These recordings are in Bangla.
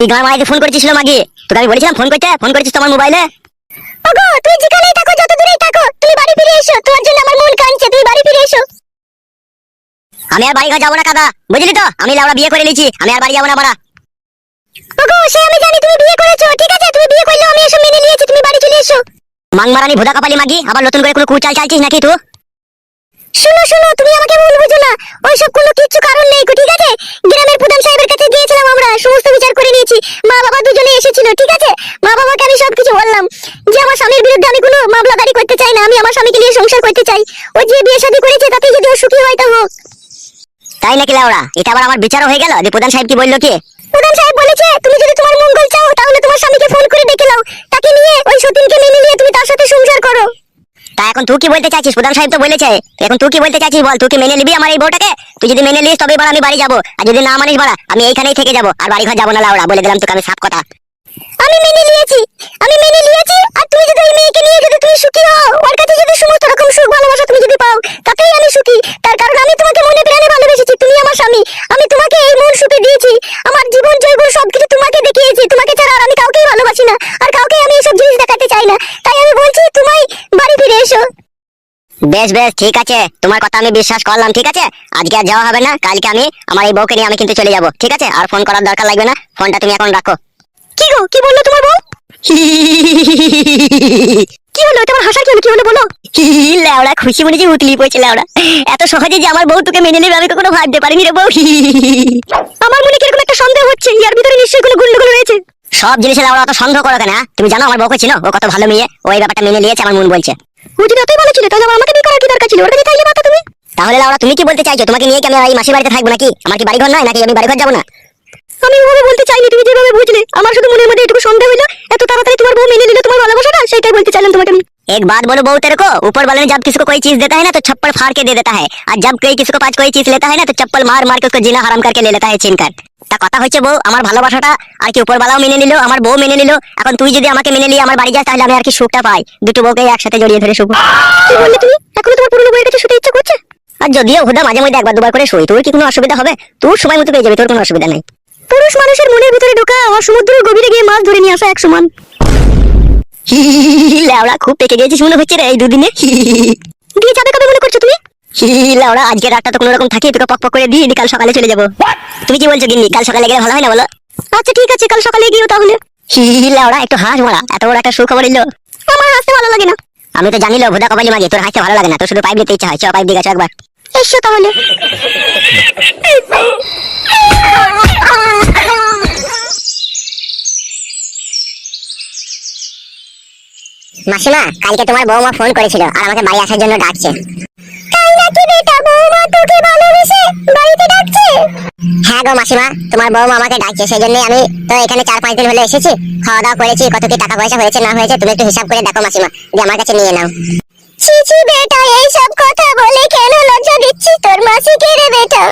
তুই গান মাইকে ফোন করেছিস মাগি? তোকে আমি বলেছিলাম ফোন করতে? ফোন করেছিস তোমার মোবাইলে ওগো তুই যেখানেই থাকো যত দূরেই থাকো তুমি বাড়ি ফিরে এসো। তোমার জন্য আমার মন কাঁদছে তুমি বাড়ি ফিরে এসো। আমি আর বাড়ি যাব না কাদা বুঝলি তো? আমি লাউড়া বিয়ে করে নিয়েছি আমি আর বাড়ি যাব না বাড়া। ওগো সে আমি জানি তুমি বিয়ে করেছ। ঠিক আছে তুমি বিয়ে করলে আমি এসব মেনে নিয়েছি তুমি বাড়ি চলে এসো। মাংমারানি ভোদা কপালি মাগি আবার নতুন করে কোনো কুচাল চালছিস নাকি তুই? শুনো শুনো তুমি আমাকে ভুল বুঝো না। ওইসব কোনো কিচ্ছু কারণ নেই ঠিক আছে? গ্রামের প্রধান সাহেবের কাছে গিয়েছিলাম আমরা সমস্ত বিচার মা বাবা দুজনে এসেছিল ঠিক আছে? মা বাবাকে আমি সবকিছু বললাম যে আমার স্বামীর বিরুদ্ধে আমি কোনো মামলা দাঁড়ি করতে চাই না আমি আমার স্বামীকে নিয়ে সংসার করতে চাই। ও যে বিয়ে শাদী করেছে তাতে যদি ও সুখী হয় তা হোক। তাই নাকি লাউড়া? এটা আবার আমার বিচারও হয়ে গেল? যে প্রধান সাহেব কি বলল কি? প্রধান সাহেব বলেছে তুমি যদি তোমার মঙ্গল চাও তাহলে তোমার স্বামীকে ফোন করে ডেকে নাও। তাকে নিয়ে ওই সতীনকে মেনে নিয়ে তুমি তার সাথে সংসার করো। তা এখন তুই কি বলতে চাইছিস? প্রধান সাহেব তো বলেছে। এখন তুই কি বলতে চাইছিস বল? তুই কি মেনে নিবি আমার এই বউটাকে? তুই যদি মেনে নিস তবে এবার আমি বাড়ি যাব। আর যদি না মানিস বাড়া, আমি এইখানেই থেকে যাব। আর বাড়ি ঘর যাব না লাউড়া, বলে দিলাম তোকে আমি সাফ কথা। আমি মেনে নিয়েছি। আমি মেনে নিয়েছি। আর তুমি যদি ওই মেয়েকে নিয়ে যদি তুমি সুখী হও, ওর কাছে যদি সমস্ত রকম সুখ, ভালোবাসা তুমি যদি পাও, তাতেই আমি সুখী। তার কারণ আমি তোমাকে মনে প্রাণে ভালোবেসেছি। তুমি আমার স্বামী আমি তোমাকে এই মন সুখে দিয়েছি আমার জীবন জৈবন সবকিছু তোমাকে দেখিয়েছি তোমাকে ছাড়া আর আমি কাউকেই ভালোবাসি না আর কাউকে আমি এসব জিনিস দেখাতে চাই না তাই আমি বলছি তোমায় বাড়ি ফিরে এসো বেশ বেশ ঠিক আছে। তোমার কথা আমি বিশ্বাস করলাম ঠিক আছে? আজকে আর যাওয়া হবে না কালকে আমি আমার এই বউকে নিয়ে আমি কিন্তু চলে যাব ঠিক আছে? আর ফোন করার দরকার লাগবে না ফোনটা তুমি এখন রাখো। কি গো কি বলল তোমার বউ? কি হলো তোমার হাসার কি হলো কি হলো বলো? লেওড়া খুশি মনে যে উতলি পড়ছে লেওড়া। এত সহজে যে আমার বউ তোকে মেনে নেবে আমি কখনো ভাবতে পারিনি রে বউ। আমার মনে কীরকম একটা সন্দেহ হচ্ছে? ইয়ার ভিতরে নিশ্চয়ই কোনো গুন্ডগোল রয়েছে। সব জিনিসে লেওড়া অত সন্দেহ করো কেন হ্যাঁ? তুমি জানো আমার বউকে চিনো ও কত ভালো মেয়ে ওই ব্যাপারটা মেনে নিয়েছে আমার মন বলছে। ও যদি এতই ভালো ছিল তাহলে আমাকে বিয়ে করার কি দরকার ছিল? ওর কাছে চাইলে মাথা তুমি? তাহলে লাউড়া তুমি কি বলতে চাইছো? তোমাকে নিয়ে কি আমি এই মাসির বাড়িতে থাকব নাকি? আমার কি বাড়ি ঘর নয় নাকি আমি বাড়ি ঘর যাব না? আমি ওভাবে বলতে চাইনি তুমি যেভাবে বুঝলে। আমার শুধু মনের মধ্যে এটুকু সন্দেহ হলো এত তাড়াতাড়ি তোমার বউ মেনে নিলে তোমার ভালোবাসাটা? সেটাই বলতে एक बात बोलो बहू तेरे को ऊपर वाले ने जब किसी को कोई चीज देता है ना तो छप्पड़ फाड़ के दे देता है और जब कोई किसी को पाँच कोई चीज लेता है ना तो चप्पल मार मार के उसको जीना हराम करके ले लेता है छीन कर তা কথা হচ্ছে বউ আমার ভালোবাসাটা আর কি উপরওয়ালাও মেনে নিল আমার বউ মেনে নিল এখন তুই যদি আমাকে মেনে নিয়ে আমার বাড়ি যাস তাহলে আমি আর কি সুখটা পাই দুটো বউকে একসাথে জড়িয়ে ধরে শুভ কি বললে তুমি এখনো তোমার পুরনো বইয়ের কাছে শুতে ইচ্ছা করছে আর যদিও হুদা মাঝে মধ্যে একবার দুবার করে শুই তোর কি কোনো অসুবিধা হবে তোর সময় মতো পেয়ে যাবে তোর কোনো অসুবিধা নেই পুরুষ মানুষের মনের ভিতরে ঢোকা আর সমুদ্রের গভীরে গিয়ে মাছ ধরে নিয়ে আসা এক সমান লেওড়া, খুব পেকে গেছিস মনে হচ্ছে রে এই দুদিনে। দিয়ে যাবে কবে মনে করছ তুমি? লেওড়া, আজকে রাতটা তো কোনো রকম থাকি, তোকে পক পক করে দিয়ে কাল সকালে চলে যাব। তুমি কি বলছো গিন্নি, কাল সকালে গেলে ভালো হয় না বলো? আচ্ছা ঠিক আছে, কাল সকালে গিয়েও তাহলে। লেওড়া, একটু হাস মারা, এত বড় একটা সুখবর এলো। আমার হাসতে ভালো লাগে না। আমি তো জানিল ভুদা কপালি মাগি, তোর হাসতে ভালো লাগে না, তোর শুধু পাইপ দিতে ইচ্ছা হয়, চ পাইপ দিকে একবার। এসো তাহলে। মাসিমা কালকে তোমার বৌমা ফোন করেছিল আর আমাকে বাড়ি আসার জন্য ডাকছে। তাই নাকি বেটা বৌমা তোকে ভালোবেসে বাড়িতে ডাকছে? হ্যাঁ গো মাসিমা তোমার বৌমা আমাকে ডাকছে সেই জন্যই আমি তো এখানে চার পাঁচ দিন হলে এসেছি। খাওয়া দাওয়া করেছি কত কি টাকা পয়সা হয়েছে না হয়েছে তুমি একটু হিসাব করে দেখো মাসিমা যে আমার কাছে নিয়ে নাও। ছি ছি বেটা এইসব কথা বলে কেন লজ্জা দিচ্ছি তোর মাসিকে রে বেটা?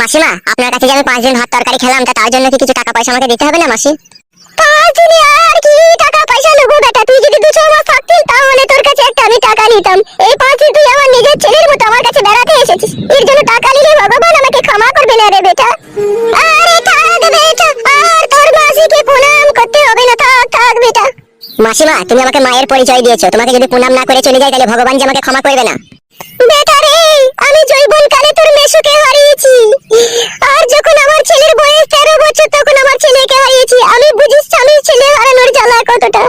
মাসিমা আপনার কাছে যে আমি পাঁচ দিন ভাত তরকারি খেলাম তা তার জন্য কি কিছু টাকা পয়সা আমাকে দিতে হবে না মাসি? আমাকে মাসিমা, তুমি আমাকে মায়ের পরিচয় দিয়েছ। তোমাকে যদি প্রণাম না করে চলে যাই তাহলে ভগবান যে আমাকে ক্ষমা করবে না। বেটা রে, আমি জৈবন কালে তোর মেশুকে হারিয়েছি। আর যখন আমার ছেলের বয়স তেরো বছর তখন আমার ছেলেকে হারিয়েছি আমি বুঝিস স্বামীর ছেলে হারানোর জ্বালা কতটা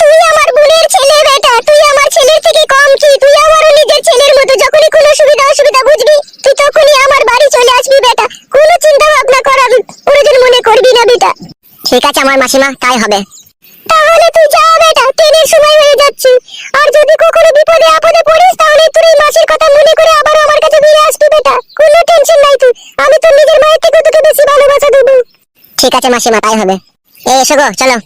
তুই আমার বোনের ছেলে বেটা তুই আমার ছেলের থেকে কম কি তুই আমারও নিজের ছেলের মতো যখনই কোনো সুবিধা অসুবিধা বুঝবি তুই তখনই আমার বাড়ি চলে আসবি বেটা কোনো চিন্তা ভাবনা করার প্রয়োজন মনে করবি না বেটা ঠিক আছে আমার মাসিমা, তাই হবে। তাহলে তুই যা বেটা, ট্রেনের সময় হয়ে যাচ্ছে। আর যদি কখনো বিপদে আপদে পড়িস, তাহলে তুই মাসির কথা মনে করে আবার আমার কাছে ফিরে আসবি বেটা। কোনো টেনশন নাই তুই। আমি তোর নিজের মায়ের থেকে তোকে বেশি ভালোবাসা দেবো। ঠিক আছে মাসিমা, তাই হবে। এই, এসো গো, চলো।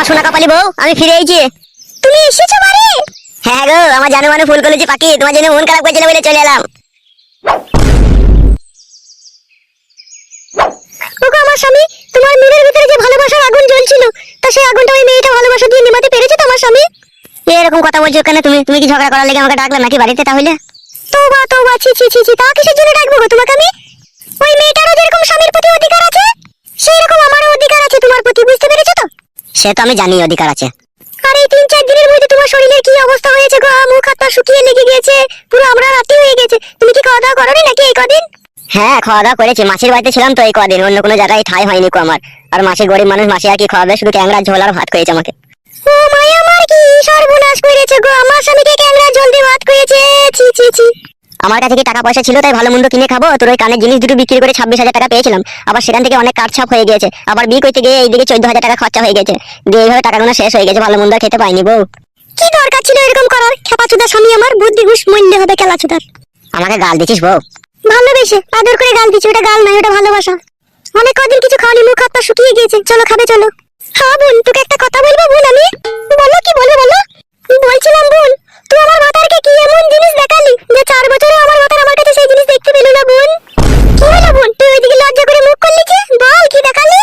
আমার সোনা কপালি বউ, আমি ফিরে এসেছি। তুমি এসেছ বাড়ি হ্যাঁ গো, আমার জানো মানে ফুল কলেজি পাখি, তোমার জন্য মন খারাপ করছিল বলে চলে এলাম। ওগো আমার স্বামী, তোমার মনের ভিতরে যে ভালোবাসার আগুন জ্বলছিল, তা সেই আগুনটা ওই মেয়েটা ভালোবাসা দিয়ে নিমাতে পেরেছে তোমার স্বামী? এরকম কথা বলছো কেন? তুমি তুমি কি ঝগড়া করার লেগে আমাকে ডাকলে নাকি বাড়িতে তাহলে? তোবা তোবা, ছি ছি ছি ছি, তা কিসের জন্য ডাকবো গো তোমাকে আমি? ওই মেয়েটারও যেরকম স্বামীর প্রতি অধিকার সে তো আমি জানি অধিকার আছে। আর এই তিন চার দিনের মধ্যে তোমার শরীরের কি অবস্থা হয়েছে গো? মুখ হাত পা শুকিয়ে লেগে গেছে পুরো আমরা রাতি হয়ে গেছে। তুমি কি খাওয়া দাওয়া করোনি নাকি এই কদিন? হ্যাঁ খাওয়া দাওয়া করেছি। মাসির বাড়িতে ছিলাম তো এই কদিন। অন্য কোনো জায়গায় ঠাই হয়নি কো আমার। আর মাসি গরিব মানুষ মাসি আর কি খাওয়াবে? শুধু ট্যাংরা ঝোল আর ভাত খেয়েছে আমাকে। ও মায়া আমার কি সর্বনাশ করেছে গো? আমার স্বামীকে ক্যাংরা জলদি ভাত করেছে। ছি ছি ছি। আমার কাছে কি টাকা পয়সা ছিল তাই ভালো মন্দ কিনে খাব? তোর ওই কানের জিনিস দুটো বিক্রি করে ছাব্বিশ হাজার টাকা পেয়েছিলাম। আবার সেখান থেকে অনেক কাটছাপ হয়ে গেছে আবার বিয়ে করতে গিয়ে এইদিকে চোদ্দ হাজার টাকা খরচা হয়ে গেছে। দিয়ে এইভাবে টাকাগুলো শেষ হয়ে গেছে ভালো মন্দ খেতে পাইনি বউ। কি দরকার ছিল এরকম করার? খেপাচুদা স্বামী আমার বুদ্ধি ঘুষ মূল্য হবে খেলাচুদার। আমাকে গাল দিছিস বউ? ভালোবেসে আদর করে গাল দিচ্ছি ওটা গাল নয় ওটা ভালোবাসা। অনেক কদিন কিছু খাওয়ানি মুখ হাত পা শুকিয়ে গিয়েছে। চলো খাবে চলো। হ্যাঁ বোন তোকে একটা কথা বলব বোন আমি? বলো কি বলো বলো? বলছিলাম বোন তুই আমার কি এমন জিনিস দেখালি যে চার বছরে আমার আমার কাছে সেই জিনিস দেখতে পেল না বোন? কি হলো বোন? তুই ওইদিকে লজ্জা করে মুখ করলি কি বল, কি দেখালি?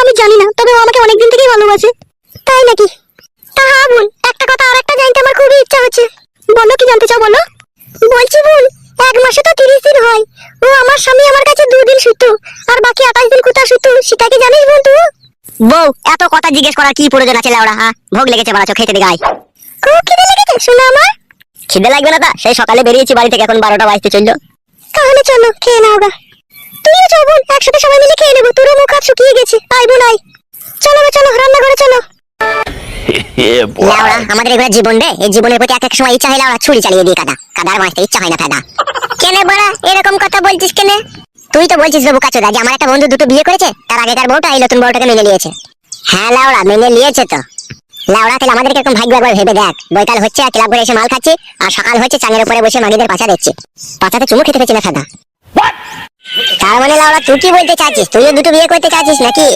আমি জানি না, তবে ও আমাকে অনেকদিন থেকেই ভালোবাসে। তাই নাকি? তা হ্যাঁ বোন, একটা কথা আর একটা জানতে আমার খুবই ইচ্ছা হচ্ছে। বলো, কি জানতে চাও বলো? বলছি বোন, এক মাসে তো তিরিশ দিন হয়। ও আমার স্বামী আমার কাছে দুদিন শুতো আর বাকি আঠাশ দিন কোথা শুতো সেটা কি জানিস বোন তুই? বউ, এত কথা জিজ্ঞেস করার কি প্রয়োজন আছে লাউড়া হ্যাঁ? ভোগ লেগেছে বাড়াচ্ছ খেতে দিকে আয় খুব খিদে লেগেছে, শোনো আমার। খিদে লাগবে না তা? সেই সকালে বেরিয়েছি বাড়ি থেকে এখন বারোটা বাজতে চলল। তাহলে চলো খেয়ে নাও গা। তুইও চল বোন একসাথে সবাই মিলে খেয়ে নেব। তোরও মুখ হাত শুকিয়ে গেছে আয় বোন আয়। চলো গো, চলো রান্না করে চলো লাউড়া আমাদের এগুলো জীবন রে এই জীবনের প্রতি এক এক সময় ইচ্ছা হয় লাউড়া ছুরি চালিয়ে দিয়ে কাদা। কাদার মারতে ইচ্ছা হয় না কাদা কেনে বড়া এরকম কথা বলছিস কেনে? তুই তো বলছিস বাবু কাচুদা যে আমার একটা বন্ধু দুটো বিয়ে করেছে তার আগেকার বউটা এই নতুন বউটাকে মেনে নিয়েছে। হ্যাঁ লাউড়া মেনে নিয়েছে তো। লাউড়া তাহলে আমাদের কীরকম ভাগ্য একবার ভেবে দেখ। বৈকাল হচ্ছে আর ক্লাব করে এসে মাল খাচ্ছি আর সকাল হচ্ছে চাঙের উপরে বসে মাগিদের পাচা দেখছি। পাচাতে চুমু খেতে পেয়েছি না সাদা। তার মানে লাউড়া তুই কি বলতে চাচ্ছিস? তুইও দুটো বিয়ে করতে চাচ্ছিস নাকি?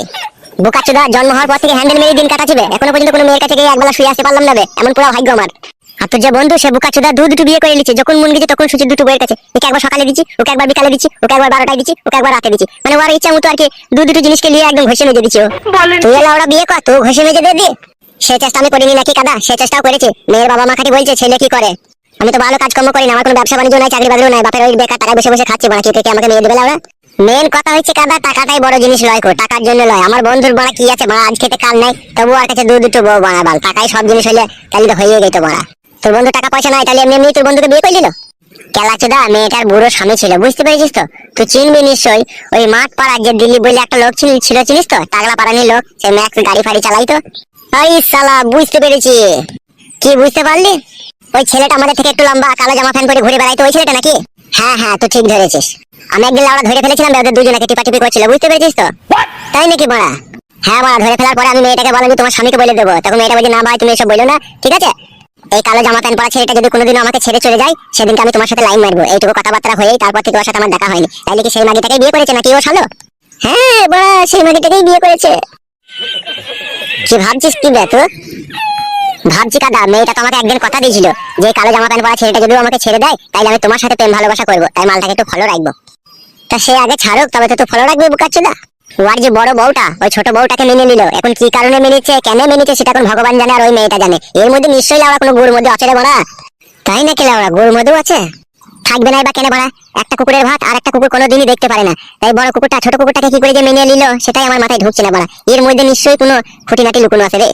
বুকাচুদা জন্ম হওয়ার পর থেকে হ্যান্ডেল মেরে দিন কাটাচ্ছিবে। এখনও পর্যন্ত কোনো মেয়ের কাছে গিয়ে একবেলা শুয়ে আসতে পারলাম না এমন পুরো ভাগ্য আমার। আর তোর যে বন্ধু সে বুকাচুদা দু দুটো বিয়ে করে নিচ্ছে। যখন মন গেছে তখন সুচির দুটো বইয়ের কাছে একে একবার সকালে দিচ্ছি ওকে একবার বিকালে দিচ্ছি ওকে একবার বারোটায় দিচ্ছি ওকে একবার রাতে দিচ্ছি। মানে ওর ইচ্ছা মতো আর কি দু দুটো জিনিসকে নিয়ে একদম ঘষে মেজে দিচ্ছি তুই লাউড়া বিয়ে কর তুই ঘষে মেজে দে দি। সে চেষ্টা আমি করিনি নাকি কাদা? সে চেষ্টাও করেছি। মেয়ের বাবা মা খাটি বলছে, ছেলে কি করে? আমি তো ভালো কাজকর্ম করি না, আমার কোনো ব্যবসা বাণিজ্য নাই, চাকরি বাকরি নাই। বাপের ওই বেকার টাকা বসে বসে খাচ্ছি বাড়া কে আমাকে মেয়ে দেবে লাউড়া মেন কথা হচ্ছে কাদা, টাকাটাই বড় জিনিস লয় কো, টাকার জন্য লয়। আমার বন্ধুর বাড়া কি আছে বাড়া? আজ খেতে কাল নাই। তবু আর কাছে দু দুটো বউ বাড়া বাল। টাকাই সব জিনিস হলে তাহলে তো হয়ে গেত বাড়া। তোর বন্ধু টাকা পয়সা নাই, তাহলে এমনি তোর বন্ধুকে বিয়ে করলিল কেলাচোদা মেয়েটার বুড়ো স্বামী ছিল, বুঝতে পেরেছিস তো? তুই চিনবি নিশ্চয়ই, ওই মাঠ পাড়ার যে দিল্লি বলে একটা লোক ছিল ছিল চিনিস তো? টাগলা পাড়ানির লোক, সে ম্যাক্স গাড়ি ফাড়ি চালাইতো। ওই সালা বুঝতে পেরেছি। কি বুঝতে পারলি? ওই ছেলেটা আমাদের থেকে একটু লম্বা কালো জামা প্যান্ট পরে ঘুরে বেড়াইতো ওই ছেলেটা নাকি? হ্যাঁ হ্যাঁ তুই ঠিক ধরেছিস। আমি একদিন লাউড়া ধরে ফেলেছিলাম ওদের দুজনকে টিপাটিপি করছিল বুঝতে পেরেছিস তো? তাই নাকি বড়া? হ্যাঁ বড়া ধরে ফেলার পরে আমি মেয়েটাকে বললাম যে তোমার স্বামীকে বলে দেবো। তখন মেয়েটা বলছে না ভাই তুমি এসব বলো না ঠিক আছে? এই কালো জামা প্যান্ট পরা ছেলেটা যদি কোনোদিনও আমাকে ছেড়ে চলে যায় সেদিনকে আমি তোমার সাথে লাইন মারবো। এইটুকু কথাবার্তা হয়েই তারপর থেকে তোমার সাথে আমার দেখা হয়নি। তাইলে কি সেই মাগিটাকে বিয়ে করেছে নাকি ও শালো? হ্যাঁ বড়া সেই মাগিটাকেই বিয়ে করেছে। কি ভাবছিস কি বে তুই? ভাবছি কাদা, মেয়েটা তো আমাকে একদিন কথা দিয়েছিল যে কালো জামা প্যান্ট পরা ছেলেটা যদি আমাকে ছেড়ে দেয়, তাইলে আমি তোমার সাথে প্রেম ভালোবাসা করব। তাই মালটাকে একটু ফলো রাখব। তা সে আগে ছাড়ুক, তবে তো তুই ফলো রাখবি বুকাচ্ছুদা ওর যে বড় বউটা, ওই ছোট বউটাকে মেনে নিল। এখন কি কারণে মেনেছে, কেন মেনেছে, সেটা এখন ভগবান জানে আর ওই মেয়েটা জানে। এর মধ্যে নিশ্চয়ই লাউড়া কোনো গুড় মধ্যে আছে রে বড়া? তাই নাকি লাউড়া গুড় মধ্যেও আছে? থাকবে না বা কেন বড়া একটা কুকুরের ভাত আর একটা কুকুর কোনোদিনই দেখতে পারে না। তাই বড় কুকুরটা, ছোট কুকুরটাকে কি করে যে মেনে নিল, সেটাই আমার মাথায় ঢুকছে না বড়া এর মধ্যে নিশ্চয়ই কোনো খুঁটিনাটি লুকুনো আছে রে।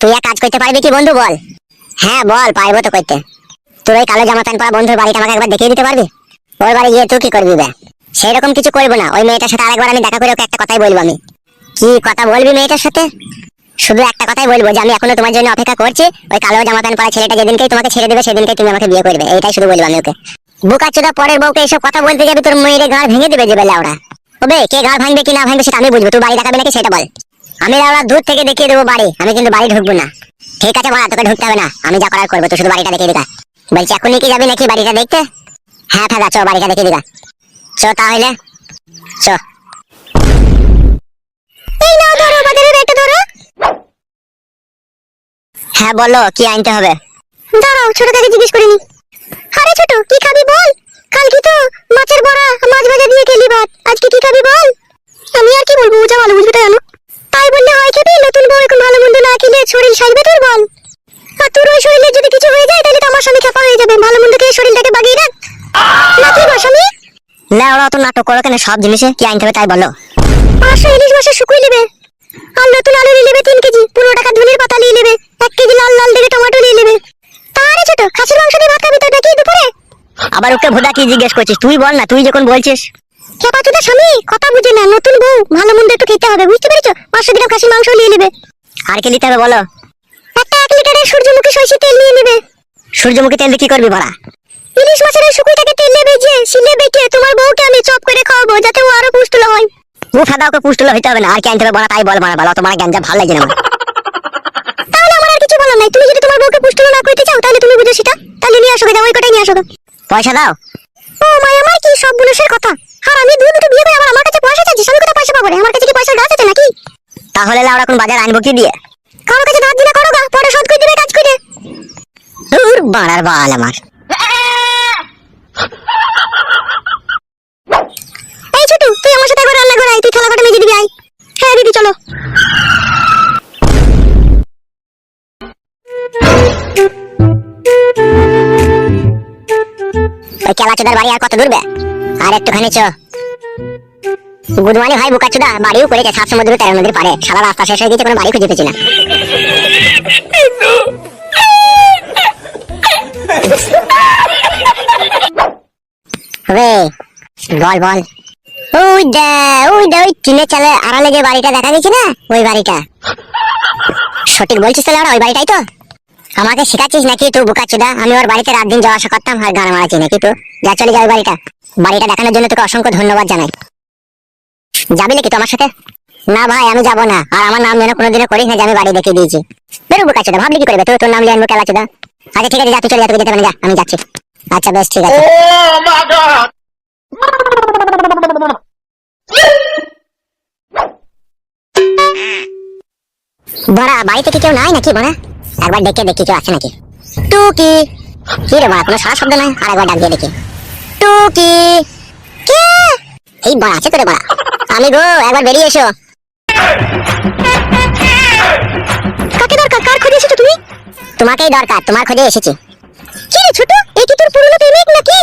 তুই এক কাজ করতে পারবি কি বন্ধু, বল। হ্যাঁ বল, পারব তো করতে। তোর ওই কালো জামা প্যান্ট পরা বন্ধুর বাড়িটা আমাকে একবার দেখিয়ে দিতে পারবি? ওর বাড়ি গিয়ে তুই কি করবি বে সেরকম কিছু করব না। ওই মেয়েটার সাথে আরেকবার আমি দেখা করে ওকে একটা কথাই বলব আমি। কি কথা বলবি মেয়েটার সাথে? শুধু একটা কথাই বলব যে, আমি এখনও তোমার জন্য অপেক্ষা করছি। ওই কালো জামা প্যান্ট পরা ছেলেটা যেদিনকেই তোমাকে ছেড়ে দেবে, সেদিনকেই তুমি আমাকে বিয়ে করবে। এইটাই শুধু বলব আমি ওকে। বুকাচোদা পরের বউকে এসব কথা বলতে যাবি, তোর মেয়ের ঘর ভেঙে দেবে যে বেলা ওরা ওবে, কে ঘর ভাঙবে, কি না ভাঙবে সেটা আমি বুঝব তুই বাড়ি দেখাবে নাকি সেটা বল। আমি ওরা দূর থেকে দেখিয়ে দেবো বাড়ি, আমি কিন্তু বাড়ি ঢুকবো না। ঠিক আছে বলা তোকে ঢুকতে হবে না, আমি যা করার করব, তুই শুধু বাড়িটা দেখিয়ে দিকা বলছি, এখনই কি যাবি নাকি বাড়িটা দেখতে? হ্যাঁ ফাদা চো বাড়িটা দেখিয়ে দিকা চো তাহলে। চো। হ্যাঁ বলো, কি আনতে হবে? দাঁড়াও, ছোট থেকে জিজ্ঞেস করিনি? আরে ছোট কি খাবি বল? কালকে তো মাছের বড়া মাছ ভাজা দিয়ে খেলি ভাত। আজকে কি খাবি বল? আমি আর কি বলব যা ভালো বুঝবে জানো তাই বললে হয় খেবি? নতুন বউ এখন ভালো মন্দ না খেলে শরীর সাইবে তোর বল। আর তোর ওই শরীরে যদি কিছু হয়ে যায় তাহলে তো আমার স্বামী খেপা হয়ে যাবে। ভালো মন্দ খেয়ে শরীরটাকে বাগিয়ে রাখ। না কি গো স্বামী লেওড়া তো নাটক করো কেন? সব জিনিসে কি হবে তাই বলো। পাঁচশো ইলিশ মাসে শুকুই নেবে। আর নতুন আলু নিয়ে নেবে তিন কেজি। পনেরো টাকা ধনের পাতা নিয়ে নেবে। এক কেজি লাল লাল দেখে টমেটো নিয়ে তারে ছোট খাসির মাংস দিয়ে ভাত খাবি তো নাকি দুপুরে? আবার ওকে ভোদা কি জিজ্ঞেস করছিস? তুই বল না তুই যখন বলছিস। খেপা চোদা স্বামী কথা বুঝে না নতুন বউ। ভালো মন্দ একটু খেতে হবে বুঝতে পেরেছ? পাঁচশো গ্রাম খাসির মাংস নিয়ে নেবে। আর কি নিতে হবে বলো? একটা এক লিটারের সূর্যমুখী সরষে তেল নিয়ে নেবে। সূর্যমুখী তেল দিয়ে কি করবি বড়া ইলিশ মাছের ওই শুকুইটাকে তেলে ভেজে শিলে বেটে তোমার বউকে আমি চপ করে খাওয়াবো যাতে ও আরও পুষ্টুল হয়। ও ফাদা ওকে পুষ্টুল হইতে হবে না আর কি আনতে হবে বড়া তাই বল বড়া বলো তোমার গ্যাঞ্জা ভালো লাগে না তাহলে আমার আর কিছু বলার নাই তুমি যদি তোমার বউকে পুষ্টুল না করতে চাও তাহলে তুমি বুঝো সেটা তাহলে নিয়ে আসো আসো পয়সা দাও। ও মাই, আমার কি সব বুলুসের কথা? আর আমি দুই দুটো বিয়ে করে আবার আমার কাছে পয়সা চাচ্ছিস আমি কোথায় পয়সা পাবো আমার কাছে কি পয়সার গাছ আছে নাকি? তাহলে লাউড়া কোন বাজার আনব কি দিয়ে? কারোর কাছে ধার দিনা করো গা, পরে শোধ করে দিবে কাজ করে। দূর বাড়ার বাল আমার। এই ছোটু, তুই আমার সাথে একবার রান্না করে আয়, তুই থালা কটা মেজে দিবি, আয়। ওই কেলাচোদার বাড়ি আর কত দূরবে আর একটুখানি চ। গুড মর্নিং ভাই বুকাচুদা বাড়িও করেছে, সাত সমুদ্র তেরো নদীর পারে সারা রাস্তা শেষ হয়ে গেছে কোনো বাড়ি খুঁজে পেয়েছি না। বল বল। ওই ওই দে, ওই টিনের চালে আড়ালে যে বাড়িটা দেখা গেছে না, ওই বাড়িটা। সঠিক বলছিস তাহলে ওই বাড়িটাই তো? আমাকে শেখাচ্ছিস নাকি তুই বুকাচুদা আমি ওর বাড়িতে রাত দিন যাওয়া আসা করতাম আর গান মারাচ্ছি নাকি তুই? যা, চলে যা বাড়িটা। বাড়িটা দেখানোর জন্য তোকে অসংখ্য ধন্যবাদ জানাই। যাবি নাকি তোমার সাথে? না ভাই, আমি যাব না। আর আমার নাম যেন কোনোদিনও করিস না যে আমি বাড়ি দেখিয়ে দিয়েছি। বেরো বুকাচুদা ভাবলি কি করবে তুই? তোর নাম লিয়ে আনব কেলাচুদা আচ্ছা ঠিক আছে, যা, তুই চলে যা, তোকে যেতে হবে যা, আমি যাচ্ছি। আচ্ছা বেশ, ঠিক আছে! বড়া, বাড়িতে কি কেউ নাই নাকি বড়া? একবার দেখে দেখি কেউ আছে নাকি? টুকি। কি রে বাড়া কোনো সারা শব্দ নাই আর একবার ডাক দিয়ে দেখি। টুকি। কে? এই বাড়া, আছে তো রে বাড়া। আমি গো, একবার বেরিয়ে এসো। কাকে দরকার? কার খুঁজে এসেছ তুমি? তোমাকেই দরকার, তোমার খুঁজে এসেছি। কি রে ছোট, এই কি তোর পুরনো প্রেমিক নাকি?